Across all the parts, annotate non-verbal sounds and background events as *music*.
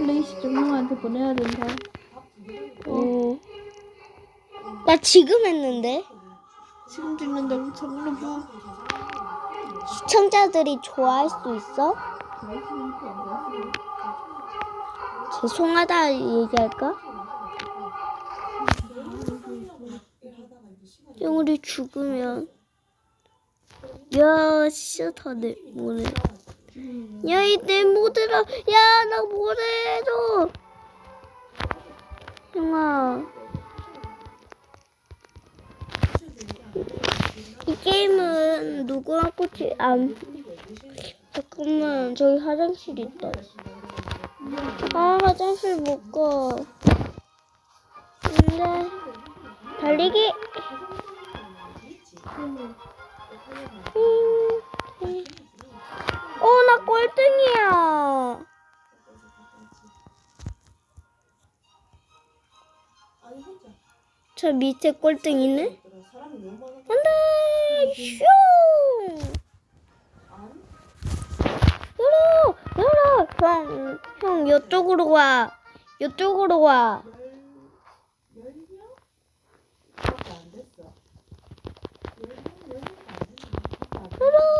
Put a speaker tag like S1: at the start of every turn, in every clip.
S1: 플레이 시점 형한테 보내야 된다.
S2: 어. 나 지금 했는데
S1: 지금 찍는다고 장르부.
S2: 시청자들이 좋아할 수 있어? 죄송하다 얘기할까? 영우리 죽으면 야 진짜 다내 뭐래 야 이내 모드라 야나 뭐래도. 형아. 이 게임은 누구랑 꽂지 안 잠깐만. 저기 화장실 있다. 아 화장실 못 가. 근데 달리기. 음, 어 나 꼴등이야. 저 밑에 꼴등이네. 안돼 슝! 열어 열어. 형 형 이쪽으로 와. 이쪽으로 와.
S1: 좀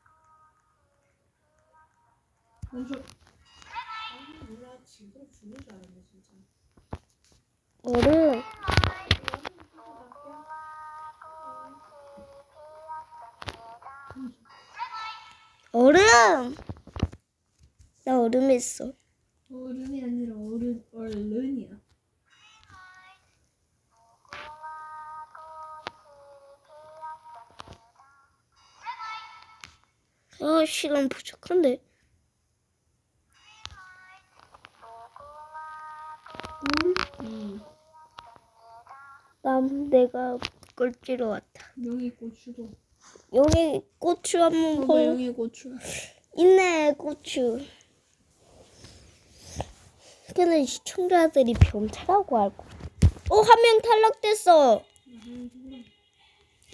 S1: 멈춰.
S3: 아 몰라 지금 죽는 줄 알았네 진짜
S2: 얼음 얼음 나 얼음 했어
S1: 어른이 아니라 어른 얼른이야.
S2: 아 시간 부족한데
S1: 응.
S2: 난 내가 꼴찌로 왔다
S1: 명이 고추도.
S2: 여기 고추 한번 보
S1: 명이 고추.
S2: 있네 고추 근데 시청자들이 병차라고 알고 어 한 명 탈락됐어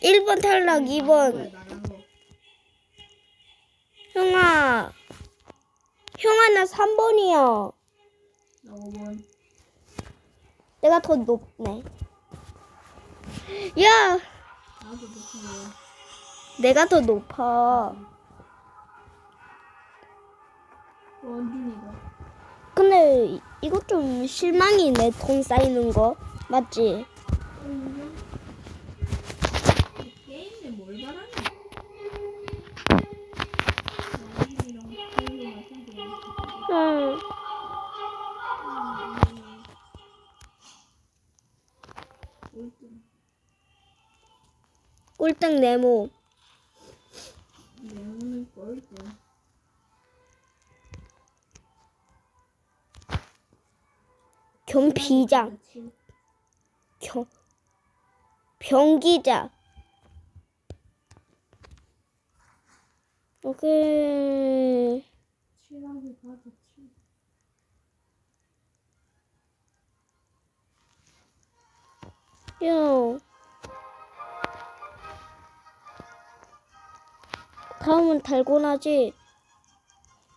S2: 1번 탈락 2번
S1: 나간 거.
S2: 형아 형아 나 3번이야
S1: 나 5번.
S2: 내가 더 높네 야
S1: 나도 거.
S2: 내가 더 높아
S1: 원준이가.
S2: 근데 이- 이거 좀 실망이네 돈 쌓이는 거 맞지?
S1: 게 꼴등
S2: 네모
S1: 내오는 꼴등.
S2: 경비장 경 병기자 오케이. 야 다음은 달고나지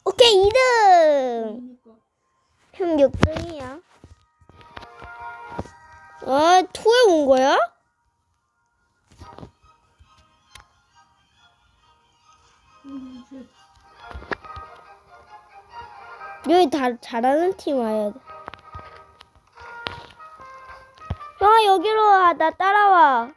S2: 오케이 2등
S1: 그러니까
S2: 형 6등이야 아 토에 온 거야? 여기 다 잘하는 팀 와야 돼. 형아 여기로 와. 나 따라와.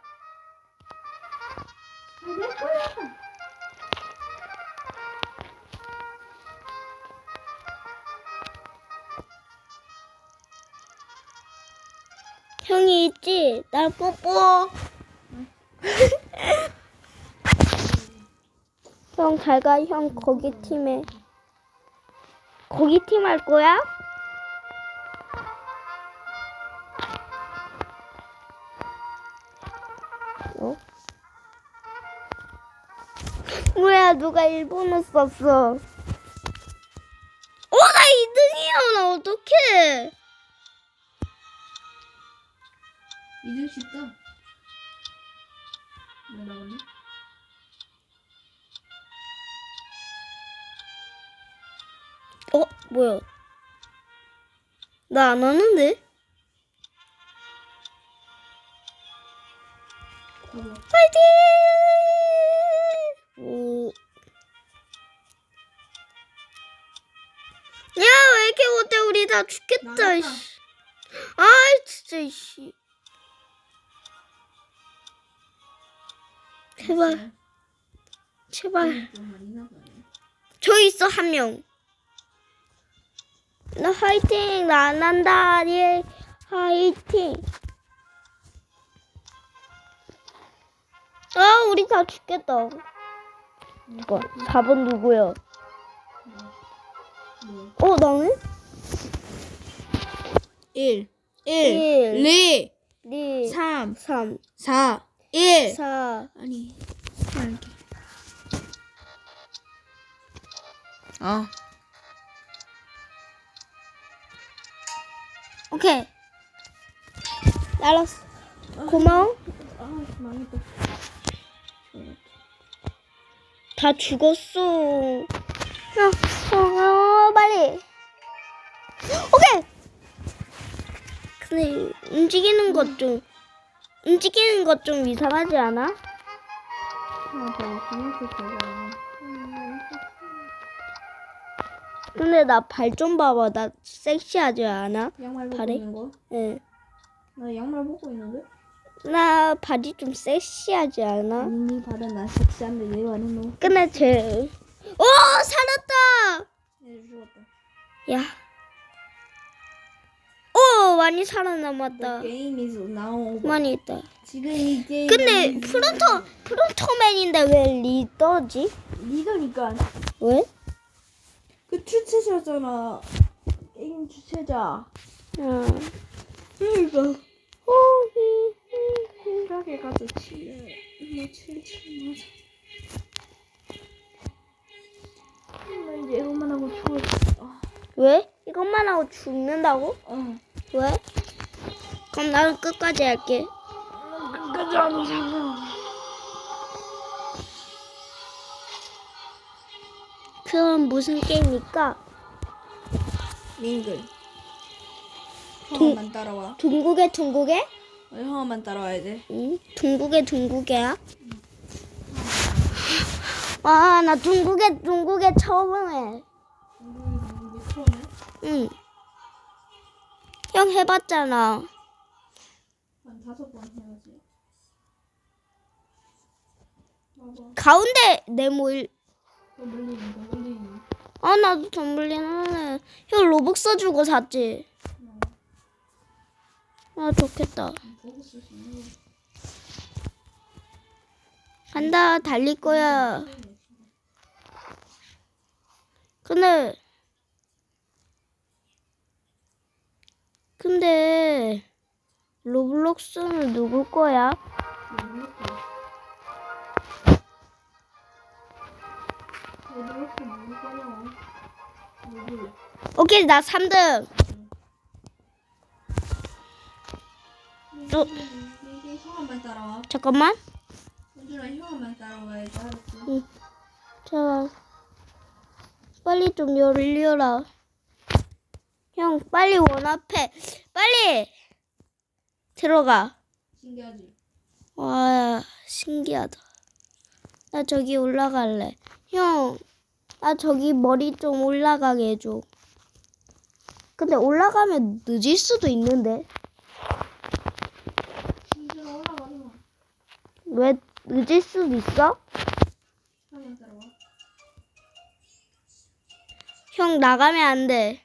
S2: 형이 있지? 날 뽀뽀. *laughs* 형 잘 가. 형 거기 팀에. 거기 팀 할 거야? 어? 뭐야 누가 일본어 썼어? 어, 나 2등이야. 나 어떡해.
S3: 이등 쉽다. 왜 나오니?
S2: 어, 뭐야? 나 안 하는데?
S3: 봐봐.
S2: 파이팅! 오. 야, 왜 이렇게 못해? 우리 다 죽겠다,
S3: 나갔다.
S2: 씨. 아, 진짜, 씨. 제발, 제발.
S3: 좀 많이 나가네.
S2: 저기 있어, 한 명. 나 화이팅! 나 안 한다, 예. 화이팅! 아, 우리 다 죽겠다. 이거, 4번 누구야?
S3: 뭐?
S2: 어, 나는?
S4: 1
S2: 일,
S4: 2
S2: 2,
S4: 3
S2: 3,
S4: 4 1
S2: 4.
S4: 아니 이렇게 어
S2: 오케이. 알았어. 고마워.
S3: 아, 망했다.
S2: 다 죽었어. 야, 어, 어, 빨리. 오케이. 근데 움직이는 것 좀, 움직이는 것 좀 이상하지 않아? 근데 나 발 좀 봐봐. 나 섹시하지 않아?
S3: 양말 벗고
S2: 발에?
S3: 있는 거?
S2: 응.
S3: 나 양말 벗고 있는데?
S2: 나 바지 좀 섹시하지 않아?
S3: 네 발은 난 섹시한데 얘 발은 너무
S2: 근데 제, 오 살았다.
S3: 얘 죽었다.
S2: 야. 오 많이 살아남았다. 많이 있다.
S3: 지금 이 게임
S2: 근데 프론터 프론터맨인데 왜 리더지?
S3: 리더니까
S2: 왜?
S3: 그 주최자잖아. 게임 주최자.
S2: 응.
S3: 그러니까
S2: 오,
S3: 생각에 가서. 뭐 칠칠 맞아. 나 이제 이것만 하고 죽었어.
S2: 왜? 이것만 하고 죽는다고?
S3: 어.
S2: 왜? 그럼 나는 끝까지 할게.
S3: 끝까지 안 오잖아.
S2: 그럼 무슨 게임일까?
S3: 링글. 형아만 따라와.
S2: 둥국에 둥국에?
S3: 어, 형아만 따라와야 돼.
S2: 응? 둥국에 둥국에야? 아, 나 둥국에 둥국에 처음 해.
S3: 이게 처음에?
S2: 응. 형 해봤잖아.
S3: 한 다섯 번 해야지. 봐봐.
S2: 가운데 네모일.
S3: 더 물리니.
S2: 아, 나도 덤블린 하네. 형 로벅 주고 샀지? 아, 좋겠다.
S3: 보고 쓸수 있는 거.
S2: 간다, 달릴 거야. 근데, 근데, 로블록스는 누구 거야? 오케이, 나 3등. 어.
S3: 이게 형아만 따라와.
S2: 잠깐만.
S3: 알았지?
S2: 자, 빨리 좀 열려라. 형, 빨리 원 앞에. 빨리! 들어가.
S3: 신기하지?
S2: 와, 신기하다. 나 저기 올라갈래. 형, 나 저기 머리 좀 올라가게 해줘. 근데 올라가면 늦을 수도 있는데. 왜 늦을 수도 있어?
S3: 형,
S2: 나가면 안 돼.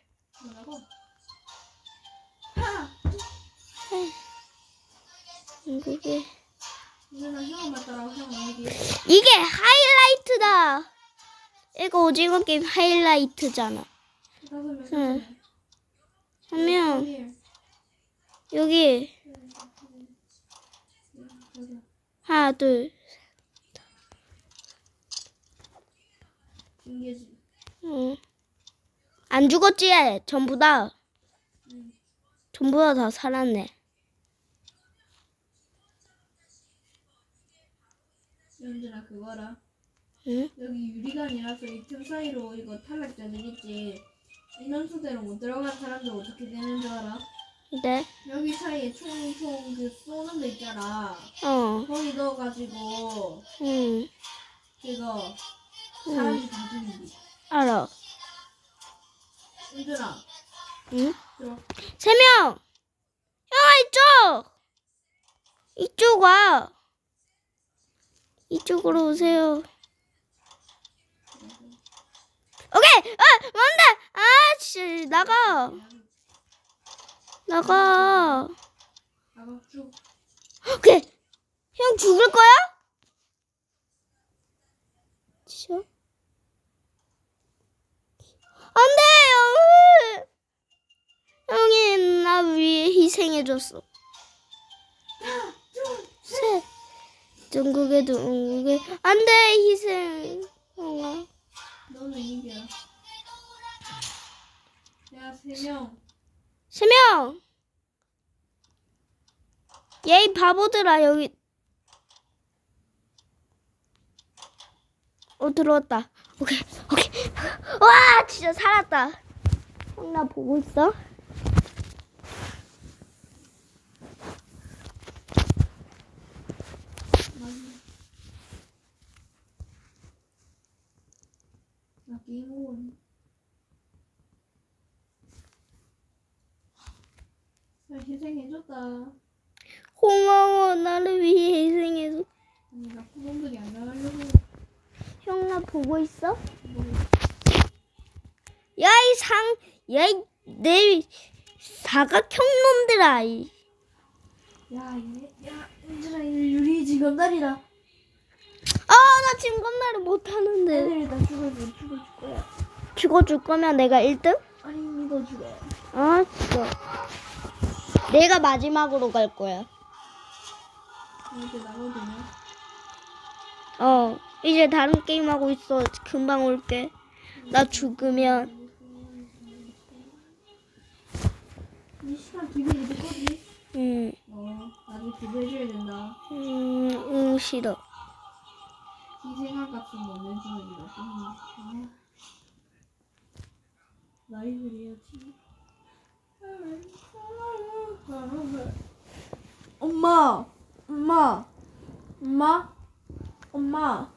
S2: 이게? 이게 하이라이트다. 이거 오징어 게임 하이라이트잖아. 응.
S3: 일.
S2: 여기. 하나, 둘. 응. 안 죽었지? 전부 다. 전부 다 다 살았네.
S3: 연준아 그거라.
S2: 응?
S3: 여기 유리관이라서 이 틈 사이로 이거 탈락자들 있지. 인원수대로 못 들어간 사람들 어떻게 되는 줄 알아?
S2: 네.
S3: 여기 사이에 총총 그 쏘는 데 있잖아.
S2: 어.
S3: 거기 넣어가지고
S2: 응.
S3: 그거
S2: 응.
S3: 사람이 다 죽이기.
S2: 알아.
S3: 은준아
S2: 응?
S3: 들어.
S2: 세 명! 형아, 이쪽! 이쪽 와! 이쪽으로 오세요. 오케이! 아! 뭔데! 아, 씨, 나가! 나가! 오케이! 형 죽을 거야? 진짜? 안 돼! 형! 형이 나 위해 희생해줬어. 둥국에 둥국에. 안 돼, 희생. 형아.
S3: 너는 이겨. 야 세 명.
S2: 세 명! 얘이 바보들아, 여기. 어, 들어왔다. 오케이, 오케이. *laughs* 와, 진짜 살았다. 형, 나 보고 있어?
S3: 나 오버. 야 희생해줬다.
S2: 고마워, 나를 위해 희생해서.
S3: 아니 나 구멍들이 안 나가려고.
S2: 형, 나 보고 있어?
S3: 뭐
S2: 야, 이 상, 야, 이, 내 사각형 놈들아. 이.
S3: 야, 얘, 야, 은준아, 이 유리 지금 날이다.
S2: 아, 나 지금 겁나를 못하는데.
S3: 애들이 다 죽어줄, 죽어줄 거야.
S2: 죽어줄 거면 내가 1등?
S3: 아니, 믿어주래.
S2: 아, 진짜. 내가 마지막으로 갈 거야.
S3: 이렇게 나거든요.
S2: 어, 이제 다른 게임 하고 있어. 금방 올게. 나 죽으면.
S3: 이 시간 이제 거지?
S2: 음,
S3: 어, 나중에 기부해줘야 된다.
S2: 음, 음, 싫어.
S3: 희생할 값은 못 내주는 이거. 아. 라이브 해야지. 엄마! 엄마! 엄마! 엄마!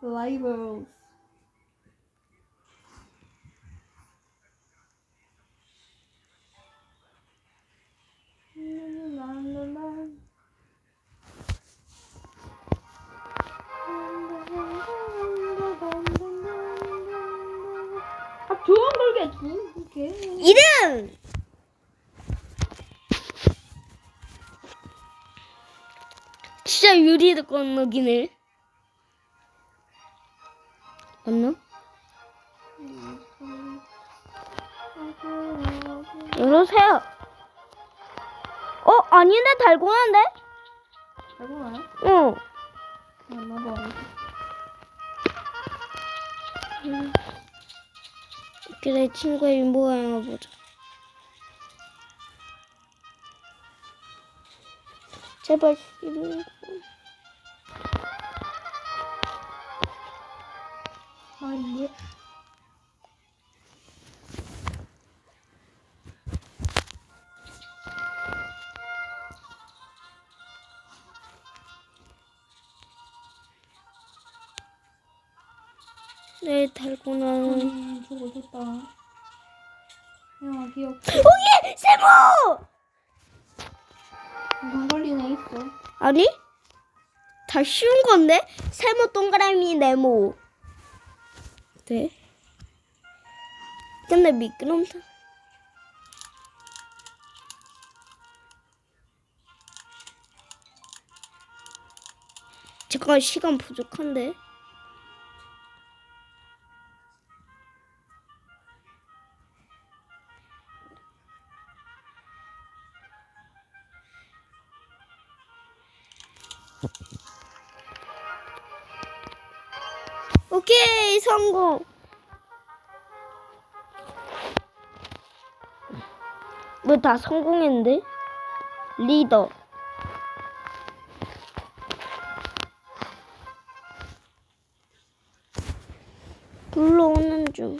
S3: 라이브 아.
S2: 2등! 진짜 유리도 건너기네. 맞나? 열어세요. 어, 아닌데, 달고난데?
S3: 알고 나요?
S2: 어.
S3: 아, 나도 안 해.
S2: 그래, 친구의 윤보가 보자. 제발, 이리.
S3: 아, 예.
S2: 내 달고나는.
S3: 음, 저거 좋다. 야, 귀엽다.
S2: 오예! 세모!
S3: 안 걸리네, 있어.
S2: 아니? 다 쉬운 건데? 세모 동그라미 네모. 네. 근데 미끄럼틀.
S3: 잠깐 시간 부족한데. 오케이 성공. 뭐 다 성공했는데? 리더. 불러오는 중.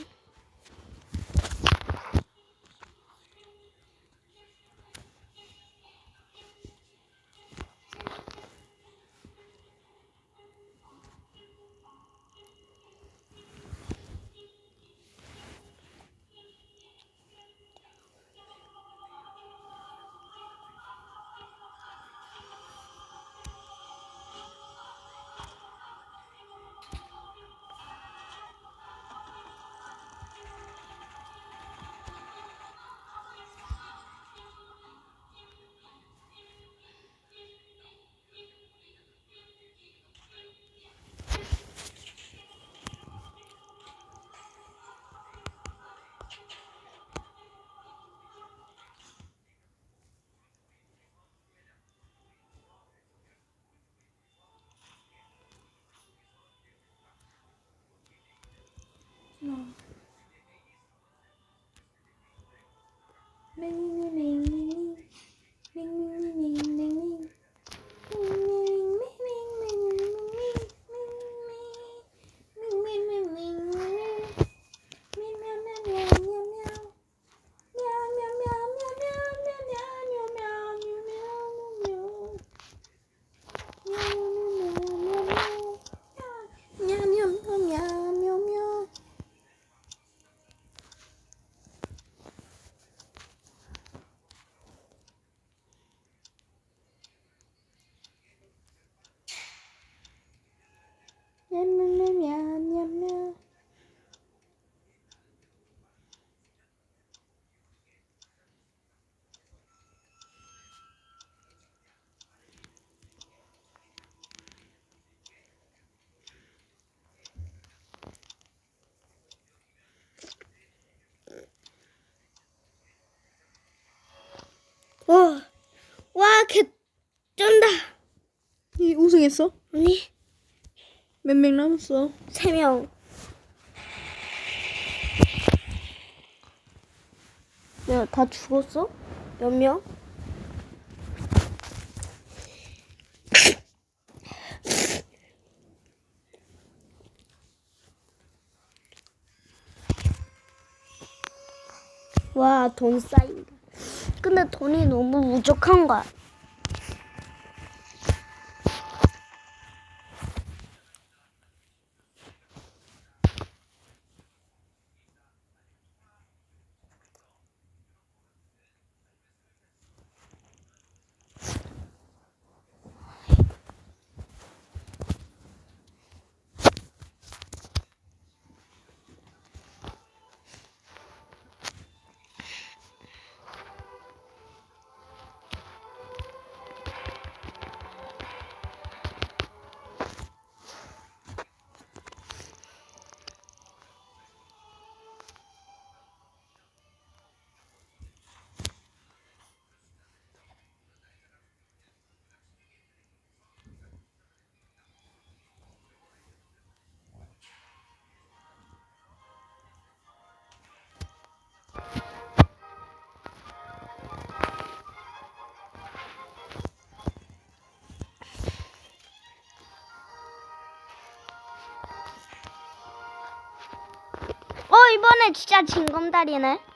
S3: 개 쩐다.
S2: 이 우승했어?
S3: 아니,
S2: 몇 명 남았어?
S3: 세 명. 야, 다 죽었어? 몇 명? 와, 돈 쌓인다. 근데 돈이 너무 부족한 거야. 이번에 진짜 징검다리네.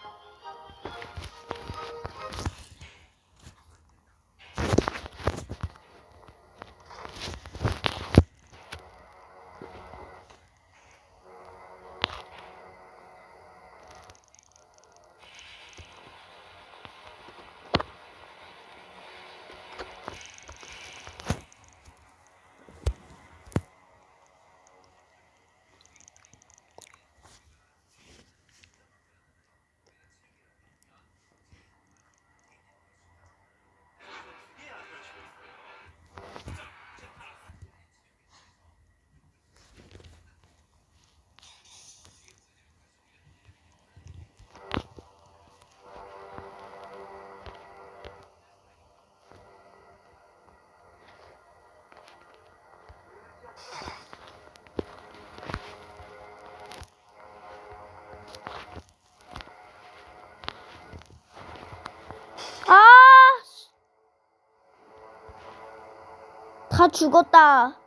S2: 다 죽었다.